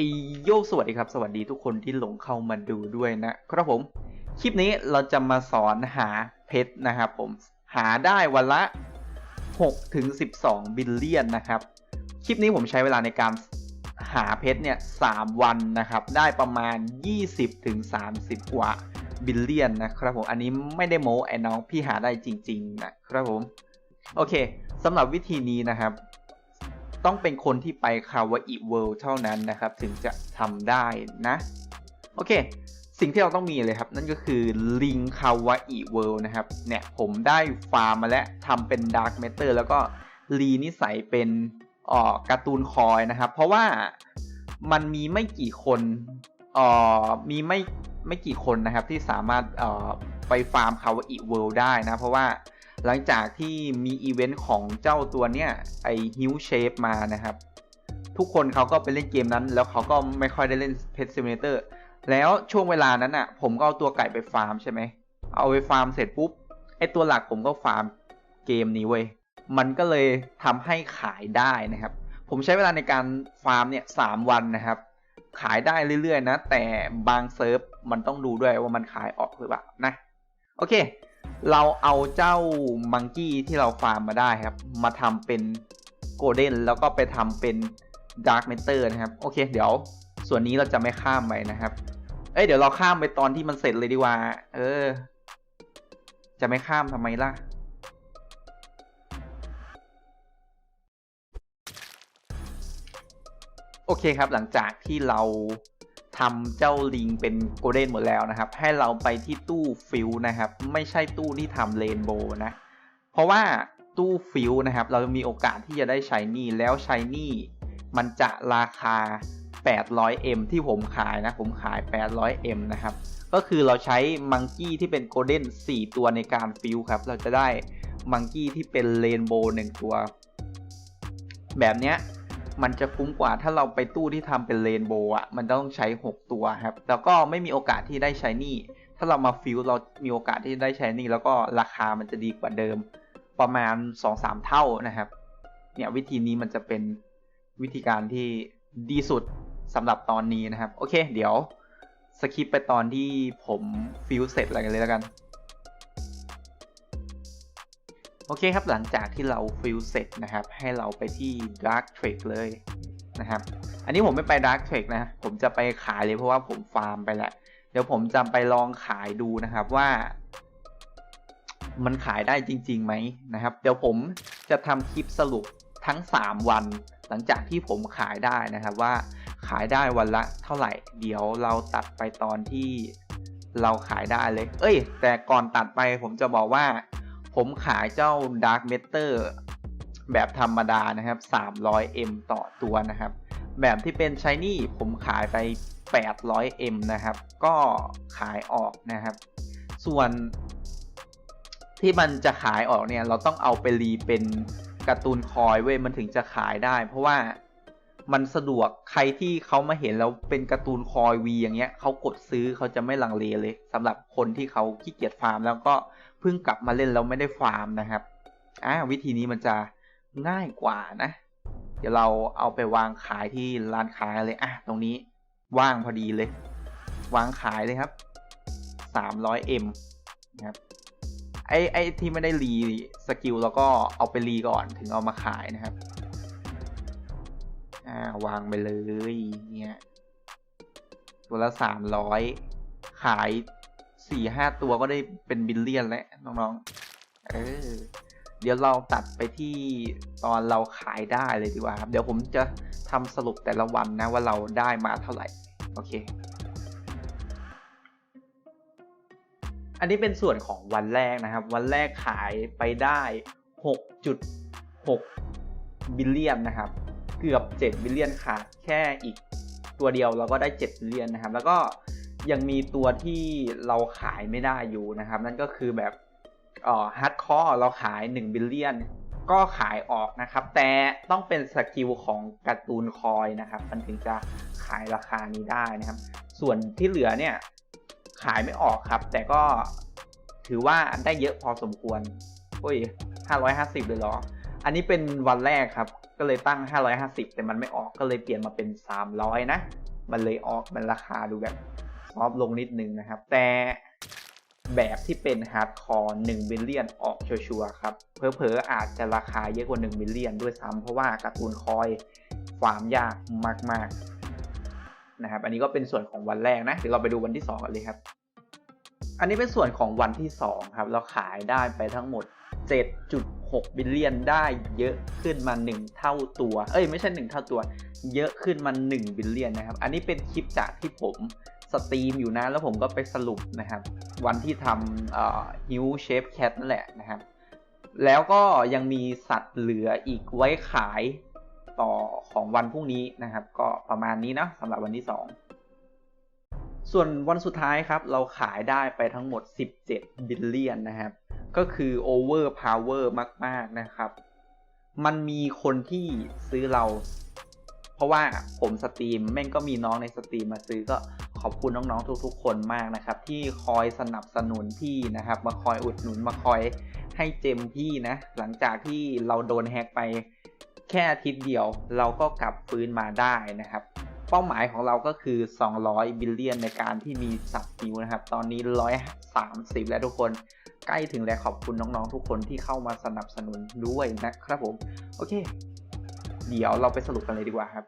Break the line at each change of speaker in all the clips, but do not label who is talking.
อโยสวัสดีครับ สวัสดีทุกคนที่หลงเข้ามาดูด้วยนะครับผม คลิปนี้เราจะมาสอนหาเพชรนะครับผม หาได้วันละ 6 ถึง 12 บิลเลียนนะครับ คลิปนี้ผมใช้เวลาในการหาเพชรเนี่ย 3 วันนะครับ ได้ประมาณ 20 ถึง 30 กว่าบิลเลียนนะครับผม อันนี้ไม่ได้โม้ไอ้น้องพี่หาได้จริง ๆ นะครับผม โอเคสำหรับวิธีนี้นะครับ ต้องเป็นคนที่ไปคาวาอิเวิลด์เท่านั้นนะครับ ถึงจะทำได้นะ โอเค สิ่งที่เราต้องมีเลยครับ นั่นก็คือลิงคาวาอิเวิลด์นะครับ เนี่ยผมได้ฟาร์มมาแล้วทำเป็นดาร์ m เม t เตอร์แล้วก็รีนิสัยเป็นอ่อการ์ตูนคอยนะครับ เพราะว่ามันมีไม่กี่คนอ่อมีไม่ไม่กี่คนนะครับที่สามารถอ่อไปฟาร์มคาวาอิเวิลด์ได้นะ เพราะว่า หลังจากที่มีอีเวนต์ของเจ้าตัวเนี้ยไอฮิวเชฟมานะครับ ทุกคนเขาก็ไปเล่นเกมนั้น แล้วเขาก็ไม่ค่อยได้เล่นเพ t ซิมูเลเตอร์แล้วช่วงเวลานั้นอะ ผมก็เอาตัวไก่ไปฟาร์มใช่ไหม เอาไปฟาร์มเสร็จปุ๊บไอตัวหลักผมก็ฟาร์มเกมนี้เว้ย มันก็เลยทำให้ขายได้นะครับ ผมใช้เวลาในการฟาร์มเนี่ยสามวันนะครับ ขายได้เรื่อยๆนะ แต่บางเซิร์ฟมันต้องดูด้วยว่ามันขายออกหรือเปล่านะ โอเค เราเอาเจ้ามังกี้ที่เราฟาร์มมาได้ครับ มาทำเป็นโกลเด้นแล้วก็ไปทำเป็นดาร์ m เมเตอร์นะครับ โอเค เดี๋ยวส่วนนี้เราจะไม่ข้ามไปนะครับ เอ้ยเดี๋ยวเราข้ามไปตอนที่มันเสร็จเลยดีกว่า เออ จะไม่ข้ามทำไมล่ะโอเคครับหลังจากที่เรา ทำเจ้าลิงเป็นโกลเด้นหมดแล้วนะครับ ให้เราไปที่ตู้ฟิลนะครับ ไม่ใช่ตู้ที่ทำเรนโบว์นะ เพราะว่าตู้ฟิลนะครับ เรามีโอกาสที่จะได้ใช้นี่แล้วใช้นี่มันจะราคา 800M ที่ผมขายนะ ผมขาย 800M นะครับ ก็คือเราใช้มังกี้ที่เป็นโกลเด้น4 ตัวในการฟิลครับ เราจะได้มังกี้ที่เป็นเรนโบว์1ตัว แบบเนี้ย มันจะคุ้มกว่าถ้าเราไปตู้ที่ทำเป็นเรนโบว์อะมันต้องใช้ 6 ตัวครับ แล้วก็ไม่มีโอกาสที่ได้ใช้นี่ ถ้าเรามาฟิลเรามีโอกาสที่ได้ใช้นี่ แล้วก็ราคามันจะดีกว่าเดิม ประมาณ 2-3 เท่านะครับ เนี่ยวิธีนี้มันจะเป็นวิธีการที่ดีสุดสำหรับตอนนี้นะครับ โอเค เดี๋ยวสคิปไปตอนที่ผมฟิลเสร็จอะไรกันเลยแล้วกัน โอเคครับหลังจากที่เราฟิลเสร็จนะครับ ให้เราไปที่ Dark Trade เลยนะครับ อันนี้ผมไม่ไป Dark Trade นะ ผมจะไปขายเลยเพราะว่าผมฟาร์มไปแล้ว เดี๋ยวผมจะไปลองขายดูนะครับว่า มันขายได้จริงๆไหมนะครับ เดี๋ยวผมจะทำคลิปสรุปทั้ง 3 วัน หลังจากที่ผมขายได้นะครับว่าขายได้วันละเท่าไหร่ เดี๋ยวเราตัดไปตอนที่เราขายได้เลย เอ้ย แต่ก่อนตัดไปผมจะบอกว่า ผมขายเจ้า Dark Matter แบบธรรมดานะครับ 300M ต่อตัวนะครับ แบบที่เป็น Shiny ผมขายไป 800M นะครับ ก็ขายออกนะครับ ส่วนที่มันจะขายออกเนี่ย เราต้องเอาไปรีเป็นการ์ตูนคอยเว้ย มันถึงจะขายได้ เพราะว่ามันสะดวกใครที่เขามาเห็นแล้วเป็นการ์ตูนคอยวีอย่างเงี้ยเขากดซื้อเขาจะไม่ลังเลเลยสำหรับคนที่เขาขี้เกียจฟาร์ม แล้วก็ เพิ่งกลับมาเล่นแล้วไม่ได้ฟาร์มนะครับอ่าวิธีนี้มันจะง่ายกว่านะ เดี๋ยวเราเอาไปวางขายที่ร้านขายเลยอะตรงนี้ว่างพอดีเลย วางขายเลยครับ 300M นะครับไอไอที่ไม่ได้รีสกิลแล้วก็เอาไปรีก่อนถึงเอามาขายนะครับ อ่าวางไปเลยเนี่ย ตัวละสามร้อยขาย สี่ห้าตัวก็ได้เป็นบิลเลียนแล้วน้องๆ เออ เดี๋ยวเราตัดไปที่ตอนเราขายได้เลยดีกว่าครับ เดี๋ยวผมจะทำสรุปแต่ละวันนะว่าเราได้มาเท่าไหร่ โอเค อันนี้เป็นส่วนของวันแรกนะครับ วันแรกขายไปได้6.6บิลเลียนนะครับ เกือบ7บิลเลียนขาดแค่อีกตัวเดียวเราก็ได้7บิลเลียนนะครับ แล้วก็ ยังมีตัวที่เราขายไม่ได้อยู่นะครับ นั่นก็คือแบบเอ่อฮาร์ดคอร์เราขาย1บิลเลียนก็ขายออกนะครับ แต่ต้องเป็นสกิลของการ์ตูนคอยนะครับ มันถึงจะขายราคานี้ได้นะครับ ส่วนที่เหลือเนี่ยขายไม่ออกครับ แต่ก็ถือว่าได้เยอะพอสมควรโอ้ย550 เลยเหรอ อันนี้เป็นวันแรกครับ ก็เลยตั้ง 550 แต่มันไม่ออกก็เลยเปลี่ยนมาเป็น 300 นะ มันเลยออกมันราคาดูแบบ ซอฟลงนิดนึงนะครับ แต่แบบที่เป็นฮาร์ดคอร์1บิลเลียนออกชัวร์ครับ เพอๆอาจจะราคาเยอะกว่า1บิลเลียนด้วยซ้ำเพราะว่าการ์ตูนคอยฟามยากมากๆนะครับ อันนี้ก็เป็นส่วนของวันแรกนะเดี๋ยวเราไปดูวันที่ 2 กันเลยครับ อันนี้เป็นส่วนของวันที่ 2 ครับ เราขายได้ไปทั้งหมด 7.6 บิลเลียนได้เยอะขึ้นมา 1 เท่าตัว เอ้ยไม่ใช่ 1 เท่าตัว เยอะขึ้นมา 1 บิลเลียนนะครับ อันนี้เป็นคลิปจากที่ผม สตรีมอยู่นะ แล้วผมก็ไปสรุปนะครับ วันที่ทำฮิวเชฟแคทนั่นแหละนะครับ แล้วก็ยังมีสัตว์เหลืออีกไว้ขายต่อของวันพรุ่งนี้นะครับ ก็ประมาณนี้นะสำหรับวันที่ 2 ส่วนวันสุดท้ายครับ เราขายได้ไปทั้งหมด 17 บิลเลียนนะครับ ก็คือ over power มาก ๆ นะครับ มันมีคนที่ซื้อเรา เพราะว่าผมสตรีมแม่งก็มีน้องในสตรีมมาซื้อก็ ขอบคุณน้องๆทุกๆ คนมากนะครับ ที่คอยสนับสนุนพี่นะครับ มาคอยอุดหนุนมาคอยให้เจมพี่นะ หลังจากที่เราโดนแฮกไปแค่อาทิตย์เดียวเราก็กลับฟื้นมาได้นะครับ เป้าหมายของเราก็คือ 200 บิลเลียนในการที่มีสับนิวนะครับ ตอนนี้ 130 แล้วทุกคนใกล้ถึงแล้วขอบคุณน้องๆทุกคนที่เข้ามาสนับสนุนด้วยนะครับผม โอเค เดี๋ยวเราไปสรุปกันเลยดีกว่าครับ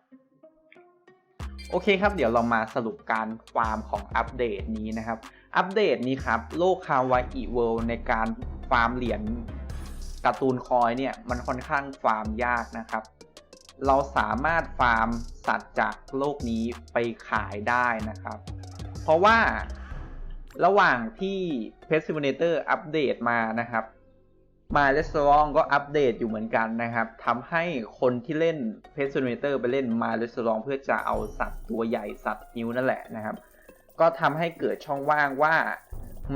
โอเคครับ เดี๋ยวเรามาสรุปการฟาร์มของอัปเดตนี้นะครับ อัปเดตนี้ครับ โลกคาวาอิเวิลในการฟาร์มเหรียญการ์ตูนคอยเนี่ย มันค่อนข้างฟาร์มยากนะครับ เราสามารถฟาร์มสัตว์จากโลกนี้ไปขายได้นะครับ เพราะว่าระหว่างที่ p e s t i m u l a t o r อัปเดตมานะครับ มาเลส a องก็อัปเดตอยู่เหมือนกันนะครับทำให้คนที่เล่น p e s t i m u l a t o r ไปเล่นมาเลส a องเพื่อจะเอาสัตว์ตัวใหญ่สัตว์นิ้วนั่นแหละนะครับ ก็ทำให้เกิดช่องว่างว่า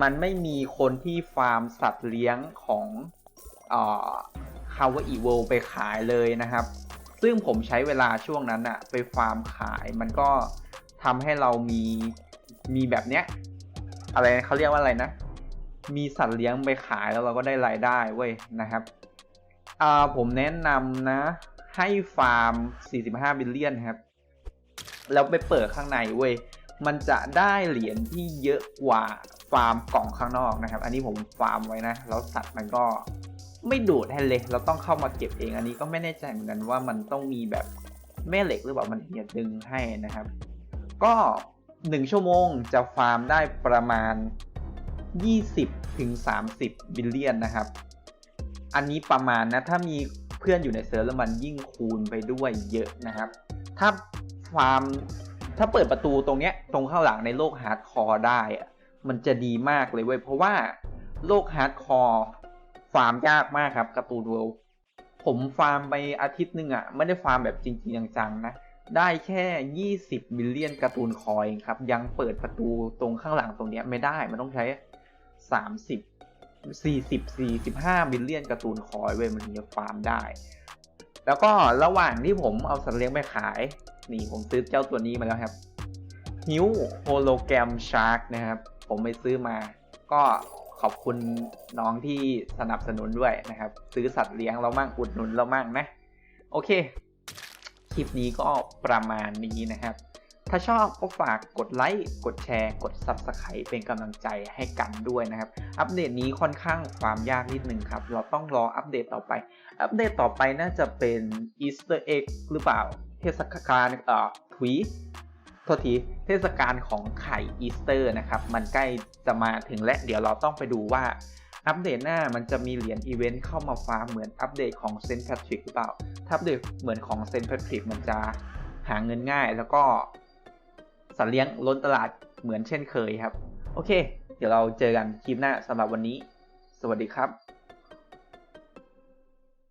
มันไม่มีคนที่ฟาร์มสัตว์เลี้ยงของคาวาอีเวลไปขายเลยนะครับ ซึ่งผมใช้เวลาช่วงนั้นอะไปฟาร์มขายมันก็ทำให้เรามีมีแบบเนี้ยอะไรเขาเรียกว่าอะไรนะ มีสัตว์เลี้ยงไปขายแล้วเราก็ได้รายได้เว้ยนะครับอ่าผมแนะนำนะ ให้ฟาร์ม 45 บิลเลียนครับ แล้วไปเปิดข้างในเว้ยมันจะได้เหรียญที่เยอะกว่าฟาร์มกล่องข้างนอกนะครับ อันนี้ผมฟาร์มไว้นะ แล้วสัตว์มันก็ไม่ดูดให้เลย เราต้องเข้ามาเก็บเอง อันนี้ก็ไม่แน่ใจเหมือนกันว่ามันต้องมีแบบแม่เหล็กหรือเปล่า มันเหียดึงให้นะครับ ก็ 1 ชั่วโมงจะฟาร์มได้ประมาณ 20 ถึง 30 บิลเลียนนะครับ อันนี้ประมาณนะ ถ้ามีเพื่อนอยู่ในเซิร์ฟแล้วมันยิ่งคูณไปด้วยเยอะนะครับ ถ้าฟาร์มถ้าเปิดประตูตรงเนี้ยตรงข้างหลังในโลกฮาร์ดคอร์ได้อะมันจะดีมากเลยเว้ย เพราะว่าโลกฮาร์ดคอร์ฟาร์มยากมากครับการ์ตูนเวิลด์ผมฟาร์มไปอาทิตย์หนึ่งอะ่ะไม่ได้ฟาร์มแบบจริงๆจังๆนะ ได้แค่ 20บิลเลียนการ์ตูนคอยครับ ยังเปิดประตูตรงข้างหลังตรงนี้ไม่ได้ มันต้องใช้ 30 40 45บิลเลียนการ์ตูนคอยเว้ยมันถึงจะฟาร์มได้ แล้วก็ระหว่างที่ผมเอาสัตว์เลี้ยงไปขาย นี่ผมซื้อเจ้าตัวนี้มาแล้วครับฮิวโฮโลแกรมชาร์กนะครับ ผมไปซื้อมา ก็ขอบคุณน้องที่สนับสนุนด้วยนะครับ ซื้อสัตว์เลี้ยงเรามั่งอุดหนุนเรามั่งนะ โอเค คลิปนี้ก็ประมาณนี้นะครับ ถ้าชอบก็ฝากกดไลค์ กดแชร์ กด Subscribe เป็นกำลังใจให้กันด้วยนะครับ อัปเดตนี้ค่อนข้างความยากนิดนึงครับ เราต้องรออัปเดตต่อไป อัปเดตต่อไปน่าจะเป็น Easter Egg หรือเปล่า เทศกาลเอ่อทวีโทษทีเทศกาลของไข่อีสเตอร์นะครับ มันใกล้จะมาถึงและเดี๋ยวเราต้องไปดูว่าอัปเดตหน้ามันจะมีเหรียญอีเวนต์เข้ามาฟาร์มเหมือนอัปเดตของเซนต์แพทริกหรือเปล่า ถ้าอัปเดตเหมือนของเซนต์แพทริกมันจะหาเงินง่ายแล้วก็ สัตว์เลี้ยงล้นตลาดเหมือนเช่นเคยครับ โอเค เดี๋ยวเราเจอกันคลิปหน้าสำหรับวันนี้ สวัสดีครับ